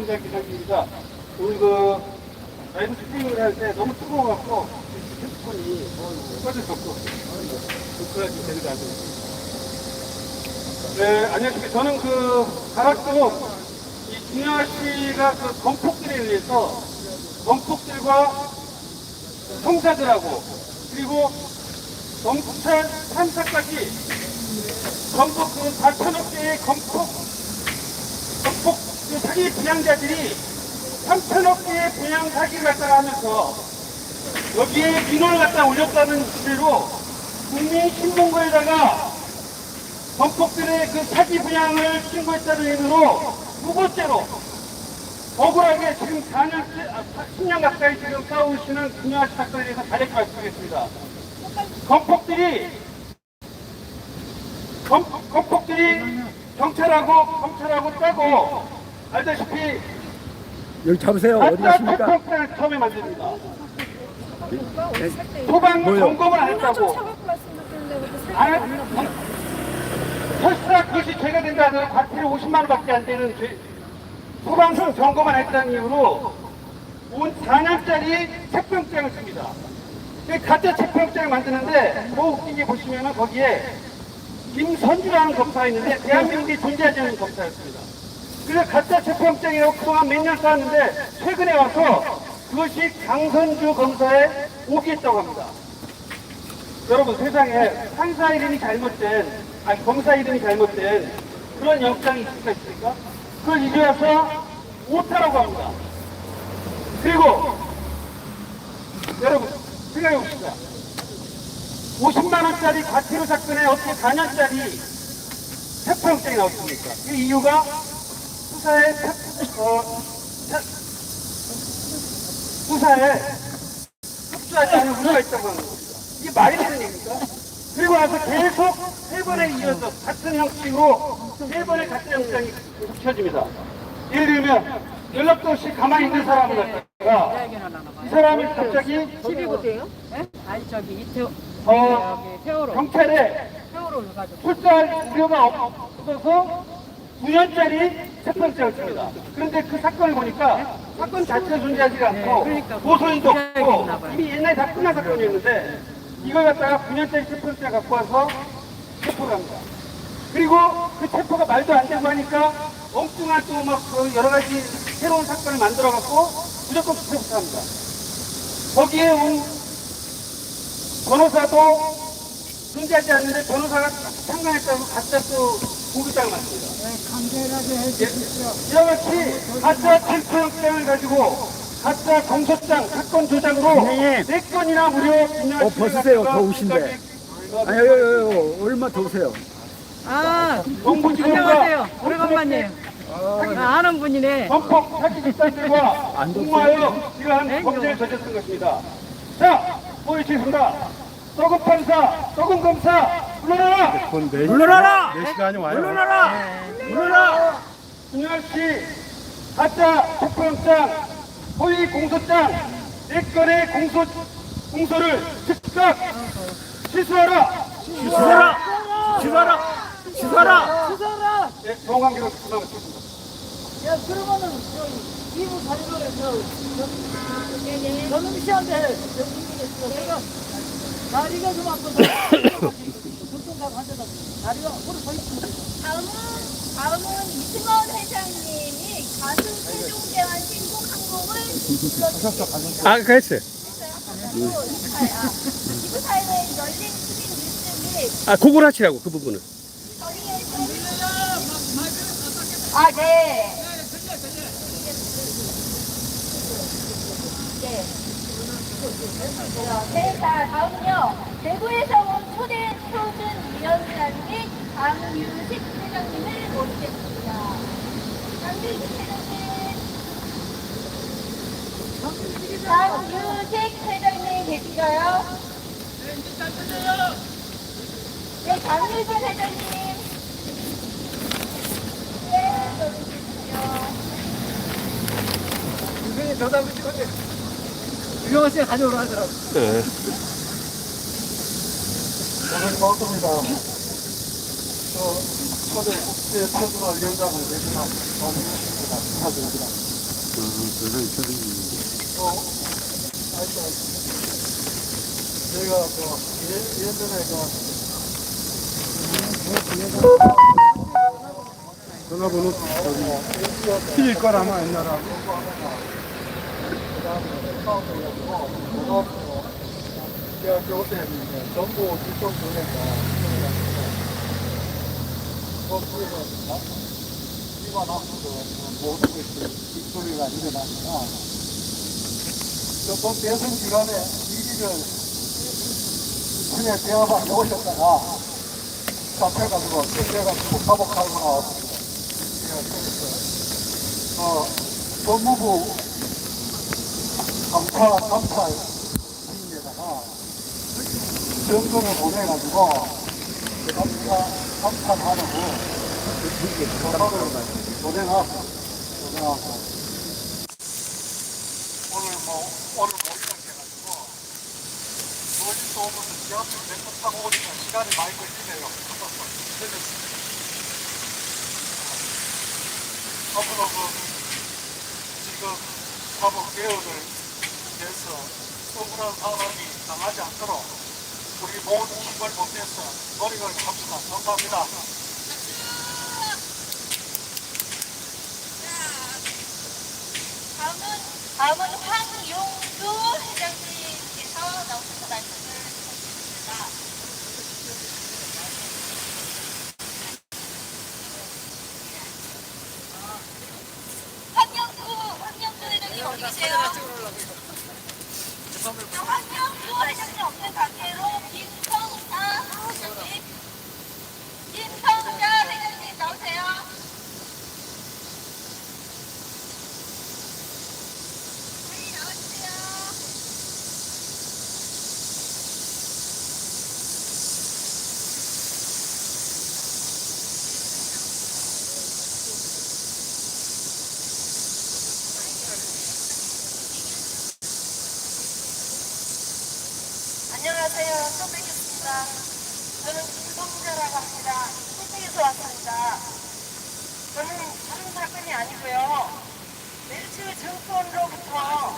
총장 기상입니다. 오늘 그 라이브 스트리밍을 할 때 너무 뜨거워갖고 핸드폰이 없고 그래가지고 안 됐습니다. 네, 안녕하십니까. 저는 그 가락도 이 씨가 그 건폭들에 의해서 건폭들과 형사들하고 그리고 경찰 판사까지 건폭 그 4천억 개의 건폭 그 사기 분양자들이 3천억 개의 분양 사기를 갖다가 하면서 여기에 민원을 갖다 올렸다는 주제로 국민신문고에다가 건폭들의 그 사기 분양을 신고했다는 이유로 두 번째로 억울하게 지금 4년, 아, 10년 가까이 지금 싸우시는 김영하 씨 사건에 대해서 다르게 말씀드리겠습니다. 건폭들이 건, 건폭들이 경찰하고 검찰하고 짜고 알다시피 여기 잡으세요. 어디 가짜 가십니까? 체포를 처음에 만듭니다. 소방 뭐요? 점검을 안 했다고. 안 했, 설사 그것이 죄가 된다 하더라도 과태료 50만 원밖에 안 되는 죄, 소방서 점검을 했다는 이유로 온 4년짜리 체포영장을 씁니다. 그 가짜 체포영장을 만드는데 더 웃긴 게 보시면은 거기에 김선주라는 검사가 있는데 대한민국에 존재하지 않는 검사였습니다. 그래서 가짜 체포영장이라고 그동안 몇 년 쌓았는데 최근에 와서 그것이 강선주 검사에 오기했다고 합니다. 여러분 세상에 판사 이름이 잘못된 아니 검사 이름이 잘못된 그런 영장이 있을 수 있습니까? 그걸 이제 와서 오타라고 합니다. 그리고 여러분 생각해 봅시다. 50만 원짜리 과태료 사건에 어떻게 4년짜리 체포영장이 나왔습니까? 그 이유가 체- 어, 체- 수사에 협조하지 않은 우려가 있다고 하는 겁니다. 이게 말이 되는 얘기입니까? 그리고 나서 계속 세 번에 이어서 같은 형식으로 세 번의 같은 영장이 켜집니다. 예를 들면 연락도 없이 가만히 있는 사람을 갖다가 이 사람이 갑자기 12부대요? 아니 저기 이태원 어, 세월호 경찰에 세월호로 가지고 출두할 우려가 없- 없어서 9년짜리 체포영장을 씁니다. 그런데 그 사건을 보니까 사건 자체가 존재하지가 않고 그러니까 고소인도 기자에게 없고. 이미 옛날에 다 끝난 사건이었는데 이걸 갖다가 9년짜리 체포영장 갖고 와서 체포를 합니다. 그리고 그 체포가 말도 안 되고 하니까 엉뚱한 또 막 여러 가지 새로운 사건을 만들어 갖고 무조건 체포를 합니다. 거기에 온 변호사도 존재하지 않는데 변호사가 참관했다고 가짜 또 공소장을 만듭니다. 예, 이와 같이 가짜 체포영장을 가지고 가짜 공소장, 사건 조작으로. 네 건이나 무려 어, 벗으세요. 더우신데. 아니, 여기, 여기, 여기, 얼마 더우세요? 아 안녕하세요 오래간만이에요 아, 아는 분이네 범법 사기 집단들과 안 공모하여 이러한 네, 범죄를 저질렀던 것입니다. 자, 보여주겠습니다. 썩은 판사, 썩은 검사, 물러나라! 물러나라! 네 시간이 와요. 물러나라! 김영할 씨, 가짜 체포영장, 허위 공소장, 네 건의 공소, 공소를 즉각 취소하라! 취소하라! 취소하라! 취소하라! 네, 정관계로 그만 마치겠습니다. 야, 그러면은, 저, 이부 사리방에서, 저놈 씨한테, 내가, 다리가 좀 아파 서, 교통사고 한대다 다리가 오래 서 있으면 다음은 다음은 이승원 회장님이 가수 세종대왕 신곡 항목을 불러주시겠습니다. 아, 그랬어요. 기부 사회의 열린 시민 뉴스 및 아, 그걸 하시라고, 그 부분은. 아, 네. 네. 네, 자, 다음은요. 대구에서 온 초대 표준 위원장 및 강유식 회장님을 모시겠습니다. 강유식 회장님. 강유식 회장님 계신가요? 네, 강유식 회장님. 네, 여기 계시죠. 인생에 저답을 찍었대. 유명한 씨가 가져오라 하더라고. 네. 저는 고맙습니다. 저, 초대 국제 표준화 위원장을 내주나 너무 축하드립니다. 저희가 뭐 예- 예전에 그 전화번호 저기 틀릴 거라마 옛날 하고 대학교 때 전부 이쪽 보내서 거기서 이번 앞으로 모든 것이 빅소리가 일어납니다. 저번 대선 기간에 이기를 군에 대화방에 오셨다가 잡혀가지고 쫓겨가지고 감옥하고 나왔습니다. 어, 법무부 감사, 감사 정권을 보내가지고 그 감사, 감사하라고 전화를 보내놨어. 보내놨어. 오늘 뭐, 오늘 못 시작해가지고 멀리서 오면서 지하철 몇번 타고 오니까 시간이 많이 걸리네요. 앞으로 그 지금 사법 개혁을 위해서 억울한 사람이 당하지 않도록 우리 모두 힘을 보태서 노력을 합시다. 감사합니다. 다음은, 다음은 황용주 회장님께서 나오셔서 말씀을 해주십니다. 황영주, 황영주 회장님 어디 계세요? 저 황영주 회장님 없는 관계로 김성자 회장님, 김성자 회장님 나오세요. 빨리 나와주세요. 안녕하세요. 또 뵙겠습니다. 저는 김성자라고 합니다. 호주에서 왔습니다. 저는 다른 사건이 아니고요. 멜츠 정권으로부터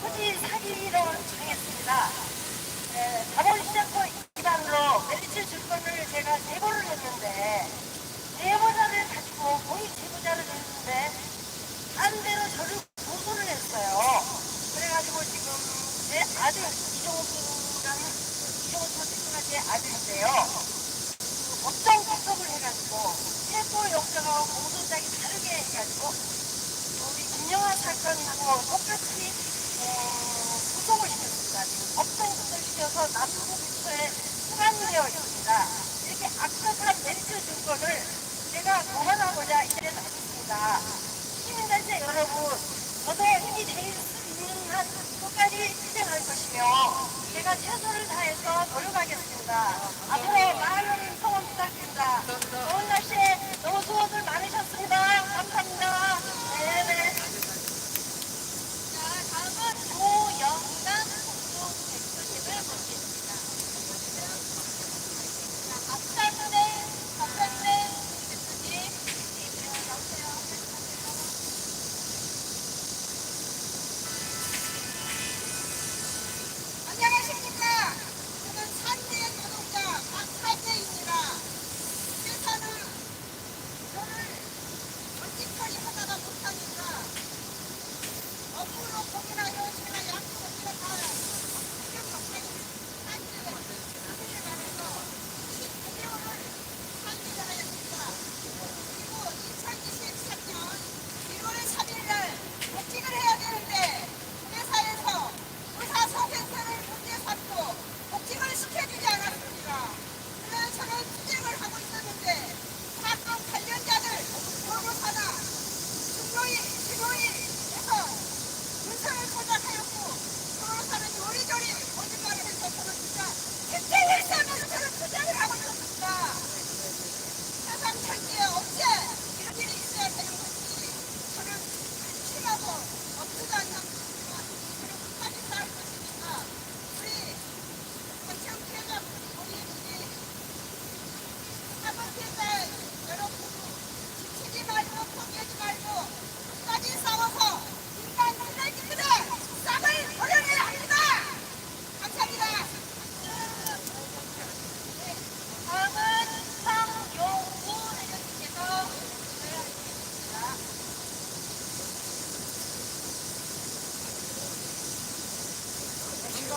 토지 사기로 정했습니다. 네, 자본시장법 위반으로 멜츠 증권을 제가 제보를 했는데 제보자를 가지고 공익 제보자를 냈는데 반대로 저를 고소를 했어요. 그래가지고 지금 제 아들 이종훈이라는 이종훈 아들인데요.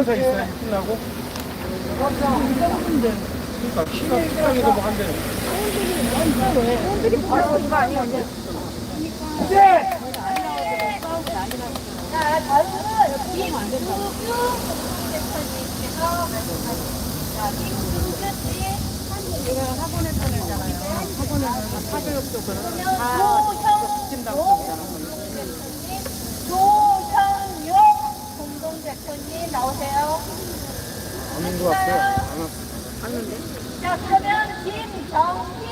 순서 있어야지 끝나고. 그러니까 시간 시간에도 뭐 한대. 자, 다음은 김국규 대표님께서 말씀하시겠습니다. 자, 김국규 씨. 제가 학원에 보내잖아요. 학원에는 사교육도 조형, 시킨다고 조형용 공동대표님 나오세요. 없는 것 같아요. 자, 그러면 김정희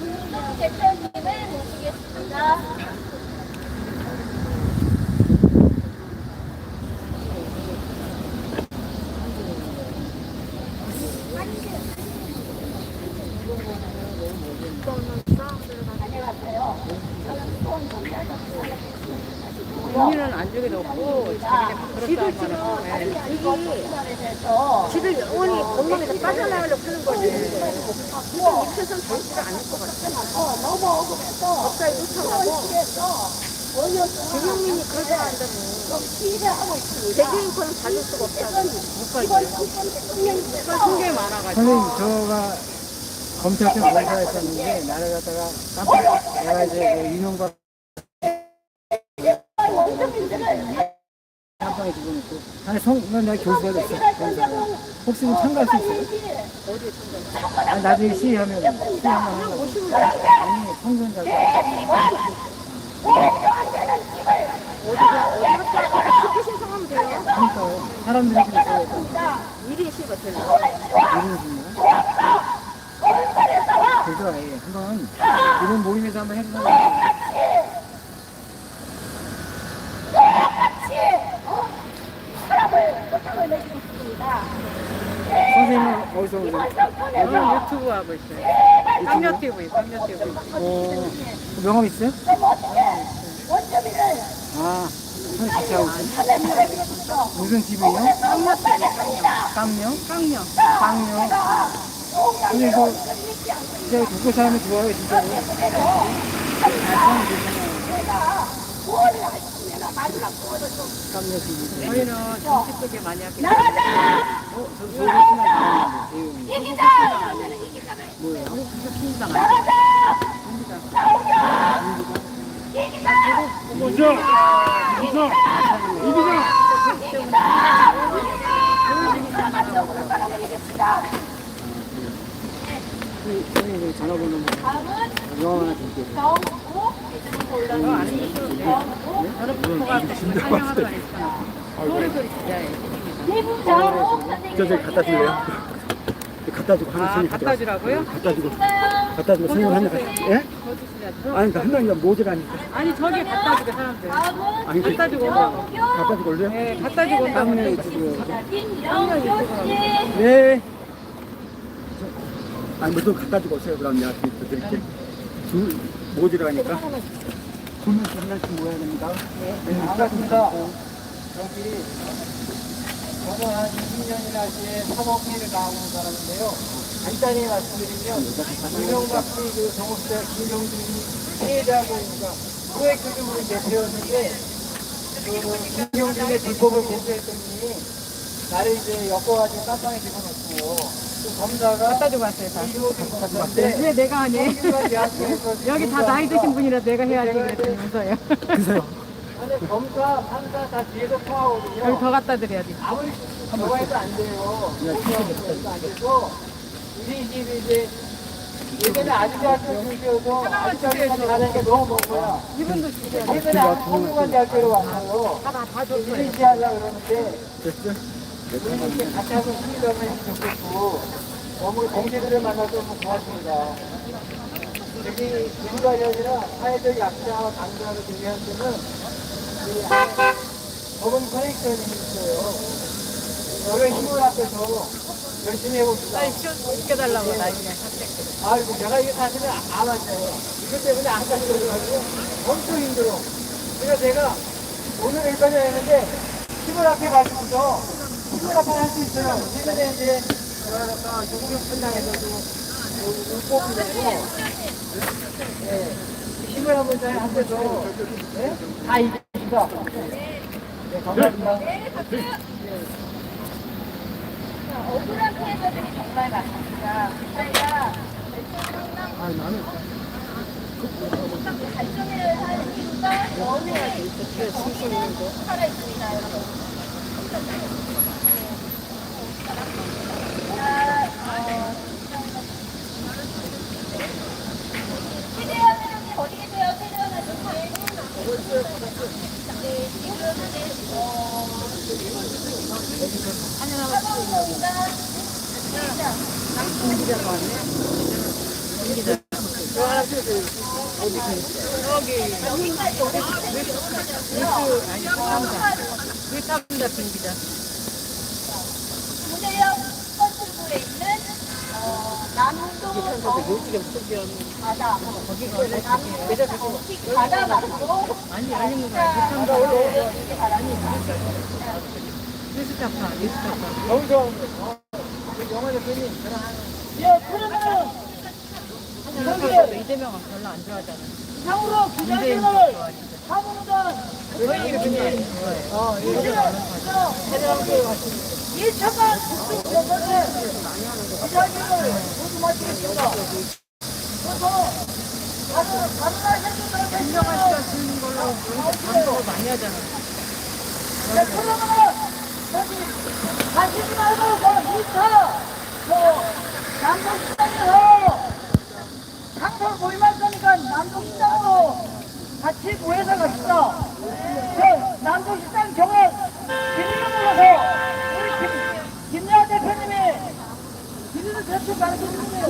공동 대표님을 모시겠습니다. 안녕하세요. 저는 수원 경찰서고요. 본인은 안 주게 없고 자기네 하면 이게 대해서. 집을 영원히 건강에서 빠져나가려고 하는 거지. 이거 입혀서는 되지가 않을 것 같아. 너무 억울해서 법사위 쫓아가고. 김용민이 그러지 있습니다. 대개인권은 받을 수가 없다고. 이번 국권 대통령께서 통계 많아가지고. 선생님, 저가 검찰 때 검사했었는데, 나를 갖다가 깜빡, 내가 이제 그 이명박 깜빡이 집어넣고. 아니, 성, 난 내가 교수가 됐어. 혹시 뭐 참가할 수 있어요? 아, 나중에 시위하면, 시위하면. 아니, 성전자가. 그렇게 신청하면 돼요. 그러니까요. 사람들이 좀 있어요. 일인 시가 되는 이런 중이야. 그죠, 예. 한번 이런 모임에서 한번 해보는 거 선생님은 어디서 오세요? 저는 유튜브 하고 있어요. 깜녀 TV, 깜녀 TV. 어, 명함 있어요? 원점이를 아, 선생님 같이 하고 있어요? 무슨 TV요? 깡요? 깡녀. 깡요? 선생님, 그, 진짜 국회 사람이 좋아요, 진짜로. 깡요 TV. 저희는 정치 쪽에 많이 하기 때문에 어, 저, 저 같은 거 이기자! 뭐예요? 아니에요. 그, 선생님, 그 전화번호 뭐, 명함 하나 드릴게요. 저는 부모가 환영하러 다니잖아. 소리소리 기자예요. 김장옥 저 저기 갖다 줄래요? 갖다 주고 하나 아, 손님 갖다 주라고요? 갖다 주고 갖다 주고 손님 하나 갖다 예? 아니 그러니까 한 명이 모자라니까 아니 저기 갖다 주게 사람들. 아니 그 갖다 주고 온다고. 갖다 주고 올래요? 네, 갖다 주고 온다고. 씨네 아니 뭐좀 갖다 주고 오세요 그럼 내가 또 드릴게 두 모자라니까. 돈은 장난치 모아야 됩니다. 네. 반갑습니다. 여기 저는 한 20년이나 시에 사법회를 나오는 사람인데요. 간단히 말씀드리면 이명박 씨그 정업자 김영준이 피해자고니까 후액 규정으로 이제 되었는데 그 김영준의 비법을 공개했던 분이 나를 이제 엮어가지고 깜빵에 집어넣고 갖다 주고 왔어요, 다. 왜 내가 하니? 여기 여기 다 나이 드신 분이라 내가 해야지 그랬더니 웃어요. 검사, 판사 다 뒤에서 통하거든요. 여기 더 갖다 드려야지. 아무리 저거 해도 안 돼요. 해도 안 돼서 우리 집이 이제 예전에 아주대학교 교수여서 아주대학교까지 가는 게 너무 먼 거야. 이분도 주세요. 예전에 한국관 대학교로 왔어요. 다다 줬어요. 이리시 하려고 그러는데 됐죠? 우리 이렇게 같이 수리점을 했으면 좋겠고 너무 공제들을 만나서 너무 고맙습니다. 여기 민관련이나 사회적 약자와 강자로 중요한 분은 이 법원 커넥션이 있어요. 여러 힘을 앞에서 열심히 해봅시다. 빨리 시켜달라고 나중에. 아이고 내가 이거 사실은 안 왔어요. 이것 때문에 안 가져가지고 엄청 힘들어. 그래서 제가 오늘 여기까지 했는데 힘을 앞에 가지고서 힘을 앞에 할수 있어요. 최근에 이제 뭐랄까 조국역 분당에서도 울법이 되고 예, 힘을 한번 잘 합해서 예? 다 이깁시다. 네, 감사합니다. 억울한 피해자들이 정말 많습니다. 저희가 발전을 할 이유가 너무 살아 있습니다, 여러분. 자, 어, 최대한 사람이 어디 계세요? 최대한 사람이. 네, 지금 이제 어, 사법농단 어, 예, 뉴스타파도 이재명은 별로 안 좋아하잖아. 향 기자들을 좋아하지. 사무단 저희 이렇게 좋아해. 일차관 국민대선에 기자들을 모두 마치겠습니다. 그래서 다른 다른 김정한 씨가 주는 걸로 광고 많이 하잖아. 네, 그러면은 저기 가시지 말고 저 미터 저 남동시장에서 상설 모임할 거 니까 남동시장으로 같이 모여서 갑시다. 저 남동시장 경에 비밀로 불러서 우리 김, 김여하 대표님이 비밀을 대표 가르쳐 주세요.